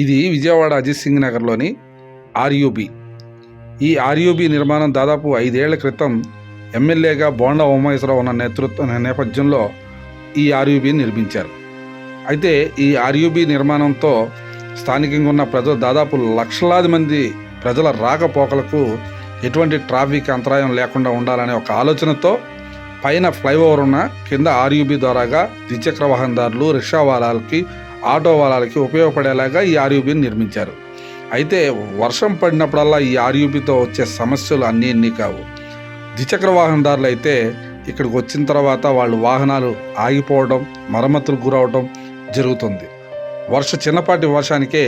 ఇది విజయవాడ అజిత్ సింగ్ నగర్లోని ఆర్యూబీ. ఈ ఆర్యూబీ నిర్మాణం దాదాపు ఐదేళ్ళ క్రితం ఎమ్మెల్యేగా బోండా ఉమేశ్వరరావు ఉన్న నేతృత్వ నేపథ్యంలో ఈ ఆర్యూబీని నిర్మించారు. అయితే ఈ ఆర్యూబీ నిర్మాణంతో స్థానికంగా ఉన్న ప్రజలు దాదాపు లక్షలాది మంది ప్రజల రాకపోకలకు ఎటువంటి ట్రాఫిక్ అంతరాయం లేకుండా ఉండాలనే ఒక ఆలోచనతో పైన ఫ్లైఓవర్ ఉన్న కింద ఆర్యూబీ ద్వారాగా ద్విచక్ర వాహనదారులు రిక్షా వాహనాలకి ఆటో వాలాలకి ఉపయోగపడేలాగా ఈ ఆర్యూబీని నిర్మించారు. అయితే వర్షం పడినప్పుడల్లా ఈ ఆర్యూబీతో వచ్చే సమస్యలు అన్నీ ఇన్ని కావు. ద్విచక్ర వాహనదారులు అయితే ఇక్కడికి వచ్చిన తర్వాత వాళ్ళు వాహనాలు ఆగిపోవడం మరమ్మతులు గురవడం జరుగుతుంది. వర్ష చిన్నపాటి వర్షానికే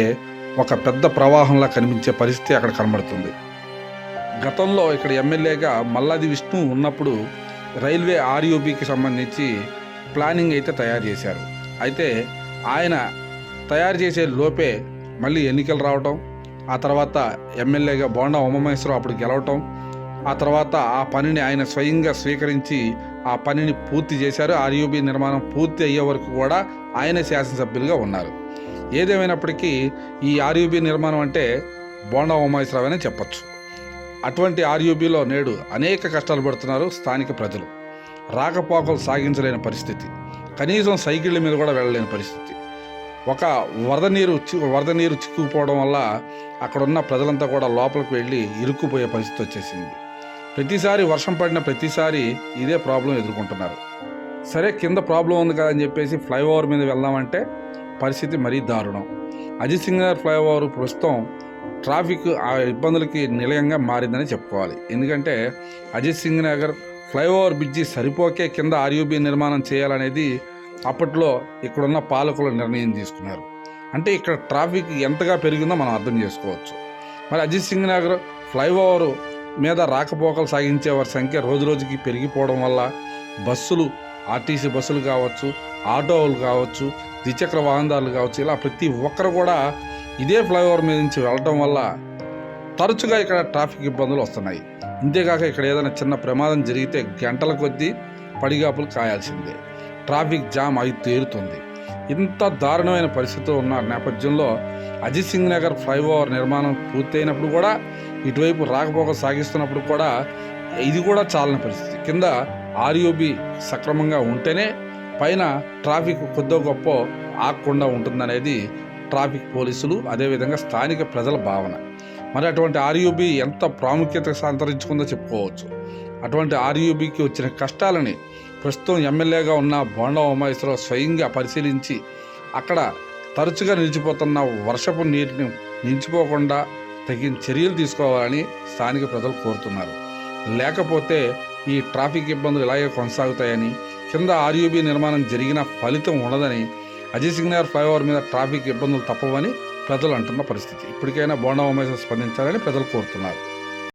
ఒక పెద్ద ప్రవాహంలా కనిపించే పరిస్థితి అక్కడ కనబడుతుంది. గతంలో ఇక్కడ ఎమ్మెల్యేగా మల్లాది విష్ణు ఉన్నప్పుడు రైల్వే ఆర్యూబీకి సంబంధించి ప్లానింగ్ అయితే తయారు చేశారు. అయితే ఆయన తయారు చేసే లోపే మళ్ళీ ఎన్నికలు రావటం ఆ తర్వాత ఎమ్మెల్యేగా బోండా ఉమామహేశ్వరరావు అప్పుడు గెలవటం ఆ తర్వాత ఆ పనిని ఆయన స్వయంగా స్వీకరించి ఆ పనిని పూర్తి చేశారు. ఆర్యూబీ నిర్మాణం పూర్తి అయ్యే వరకు కూడా ఆయన శాసనసభ్యులుగా ఉన్నారు. ఏదేమైనప్పటికీ ఈ ఆర్యూబీ నిర్మాణం అంటే బోండా ఉమామహేశ్వరరావు అనే చెప్పచ్చు. అటువంటి ఆర్యూబీలో నేడు అనేక కష్టాలు పడుతున్నారు స్థానిక ప్రజలు. రాకపోకలు సాగించలేని పరిస్థితి. కనీసం సైకిళ్ళ మీద కూడా వెళ్ళలేని పరిస్థితి. ఒక వరద నీరు వరద నీరు చిక్కుకుపోవడం వల్ల అక్కడ ఉన్న ప్రజలంతా కూడా లోపలికి వెళ్ళి ఇరుక్కుపోయే పరిస్థితి వచ్చేసింది. ప్రతిసారి వర్షం పడిన ప్రతిసారి ఇదే ప్రాబ్లం ఎదుర్కొంటున్నారు. సరే కింద ప్రాబ్లం ఉంది కదా అని చెప్పేసి ఫ్లైఓవర్ మీద వెళ్దామంటే పరిస్థితి మరీ దారుణం. అజిత్ సింగ్ నగర్ ఫ్లైఓవర్ ప్రస్తుతం ట్రాఫిక్ ఆ ఇబ్బందులకి నిలయంగా మారిందని చెప్పుకోవాలి. ఎందుకంటే అజిత్ సింగ్ నగర్ ఫ్లైఓవర్ బ్రిడ్జి సరిపోకే కింద ఆర్యూబీ నిర్మాణం చేయాలనేది అప్పట్లో ఇక్కడున్న పాలకులు నిర్ణయం తీసుకున్నారు. అంటే ఇక్కడ ట్రాఫిక్ ఎంతగా పెరిగిందో మనం అర్థం చేసుకోవచ్చు. మరి అజిత్ సింగ్ నగర్ ఫ్లైఓవర్ మీద రాకపోకలు సాగించే వారి సంఖ్య రోజు రోజుకి పెరిగిపోవడం వల్ల బస్సులు ఆర్టీసీ బస్సులు కావచ్చు ఆటోలు కావచ్చు ద్విచక్ర వాహనదారులు కావచ్చు ఇలా ప్రతి ఒక్కరు కూడా ఇదే ఫ్లైఓవర్ మీద నుంచి వెళ్ళటం వల్ల తరచుగా ఇక్కడ ట్రాఫిక్ ఇబ్బందులు వస్తున్నాయి. ఇంతేకాక ఇక్కడ ఏదైనా చిన్న ప్రమాదం జరిగితే గంటల కొద్దీ పడిగాపులు కాయాల్సిందే. ట్రాఫిక్ జామ్ అయి తీరుతుంది. ఇంత దారుణమైన పరిస్థితి ఉన్న నేపథ్యంలో అజిత్ సింగ్ నగర్ ఫ్లైఓవర్ నిర్మాణం పూర్తయినప్పుడు కూడా ఇటువైపు రాకపోక సాగిస్తున్నప్పుడు కూడా ఇది కూడా చాలని పరిస్థితి. కింద ఆర్యూబీ సక్రమంగా ఉంటేనే పైన ట్రాఫిక్ కొద్దో గొప్ప ఆగకుండా ఉంటుందనేది ట్రాఫిక్ పోలీసులు అదేవిధంగా స్థానిక ప్రజల భావన. మరి అటువంటి ఆర్యూబీ ఎంత ప్రాముఖ్యత సంతరించుకుందో చెప్పుకోవచ్చు. అటువంటి ఆర్యూబీకి వచ్చిన కష్టాలని ప్రస్తుతం ఎమ్మెల్యేగా ఉన్న బోండా ఉమాయేశ్వరరావు స్వయంగా పరిశీలించి అక్కడ తరచుగా నిలిచిపోతున్న వర్షపు నీటిని నిలిచిపోకుండా తగిన చర్యలు తీసుకోవాలని స్థానిక ప్రజలు కోరుతున్నారు. లేకపోతే ఈ ట్రాఫిక్ ఇబ్బందులు ఇలాగే కొనసాగుతాయని కింద ఆర్యూబీ నిర్మాణం జరిగిన ఫలితం ఉండదని అజయ్ సింగ్ నగర్ ఫ్లైఓవర్ మీద ట్రాఫిక్ ఇబ్బందులు తప్పవని ప్రజలు అంటున్న పరిస్థితి. ఇప్పటికైనా బోండా ఉమేశ స్పందించాలని ప్రజలు కోరుతున్నారు.